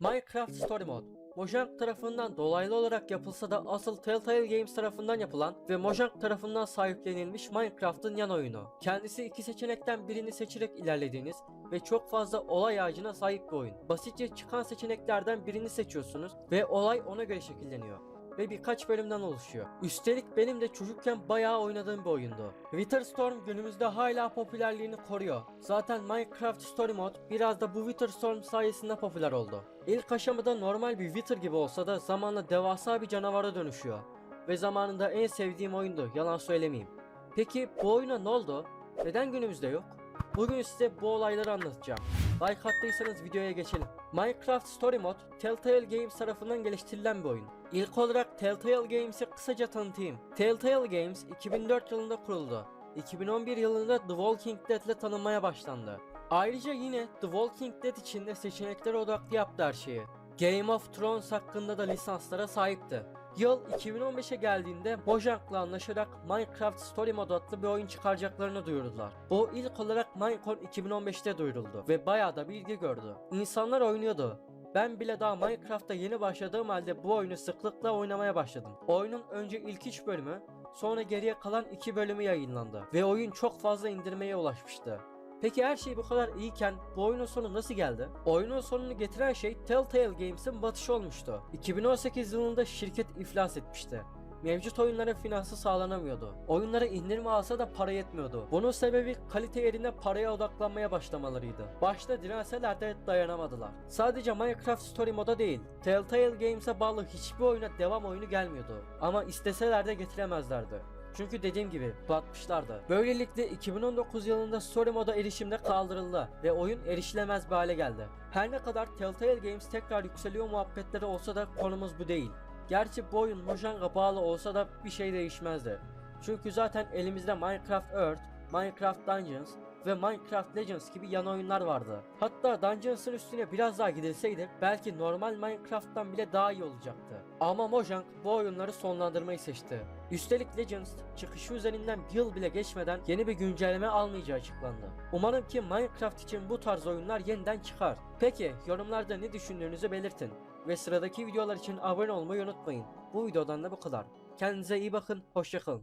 Minecraft Story Mode Mojang tarafından dolaylı olarak yapılsa da asıl Telltale Games tarafından yapılan ve Mojang tarafından sahiplenilmiş Minecraft'ın yan oyunu. Kendisi iki seçenekten birini seçerek ilerlediğiniz ve çok fazla olay ağacına sahip bir oyun. Basitçe çıkan seçeneklerden birini seçiyorsunuz ve olay ona göre şekilleniyor ve birkaç bölümden oluşuyor. Üstelik benim de çocukken bayağı oynadığım bir oyundu. Witherstorm günümüzde hala popülerliğini koruyor. Zaten Minecraft Story Mode biraz da bu Witherstorm sayesinde popüler oldu. İlk aşamada normal bir Wither gibi olsa da zamanla devasa bir canavara dönüşüyor. Ve zamanında en sevdiğim oyundu, yalan söylemeyeyim. Peki bu oyuna ne oldu? Neden günümüzde yok? Bugün size bu olayları anlatacağım. Like attıysanız videoya geçelim. Minecraft Story Mode, Telltale Games tarafından geliştirilen bir oyun. İlk olarak Telltale Games'i kısaca tanıtayım. Telltale Games 2004 yılında kuruldu. 2011 yılında The Walking Dead ile tanınmaya başlandı. Ayrıca yine The Walking Dead içinde seçeneklere odaklı yaptı her şeyi. Game of Thrones hakkında da lisanslara sahipti. Yıl 2015'e geldiğinde Mojang'la anlaşarak Minecraft Story Mode adlı bir oyun çıkaracaklarını duyurdular. Bu ilk olarak Minecon 2015'te duyuruldu ve bayağı da bir ilgi gördü. İnsanlar oynuyordu. Ben bile daha Minecraft'ta yeni başladığım halde bu oyunu sıklıkla oynamaya başladım. Oyunun önce ilk 3 bölümü, sonra geriye kalan 2 bölümü yayınlandı ve oyun çok fazla indirmeye ulaşmıştı. Peki her şey bu kadar iyiyken bu oyunun sonu nasıl geldi? Oyunun sonunu getiren şey Telltale Games'in batışı olmuştu. 2018 yılında şirket iflas etmişti. Mevcut oyunlara finansı sağlanamıyordu. Oyunlara indirme alsa da para yetmiyordu. Bunun sebebi kalite yerine paraya odaklanmaya başlamalarıydı. Başta direnseler de dayanamadılar. Sadece Minecraft Story moda değil, Telltale Games'e bağlı hiçbir oyuna devam oyunu gelmiyordu. Ama isteseler de getiremezlerdi. Çünkü dediğim gibi batmışlardı. Böylelikle 2019 yılında Story moda erişimde kaldırıldı ve oyun erişilemez bir hale geldi. Her ne kadar Telltale Games tekrar yükseliyor muhabbetleri olsa da konumuz bu değil. Gerçi bu oyun Mojang'a bağlı olsa da bir şey değişmezdi. Çünkü zaten elimizde Minecraft Earth, Minecraft Dungeons ve Minecraft Legends gibi yan oyunlar vardı. Hatta Dungeons'ın üstüne biraz daha gidilseydi belki normal Minecraft'tan bile daha iyi olacaktı. Ama Mojang bu oyunları sonlandırmayı seçti. Üstelik Legends çıkışı üzerinden bir yıl bile geçmeden yeni bir güncelleme almayacağı açıklandı. Umarım ki Minecraft için bu tarz oyunlar yeniden çıkar. Peki yorumlarda ne düşündüğünüzü belirtin. Ve sıradaki videolar için abone olmayı unutmayın. Bu videodan da bu kadar. Kendinize iyi bakın, hoşçakalın.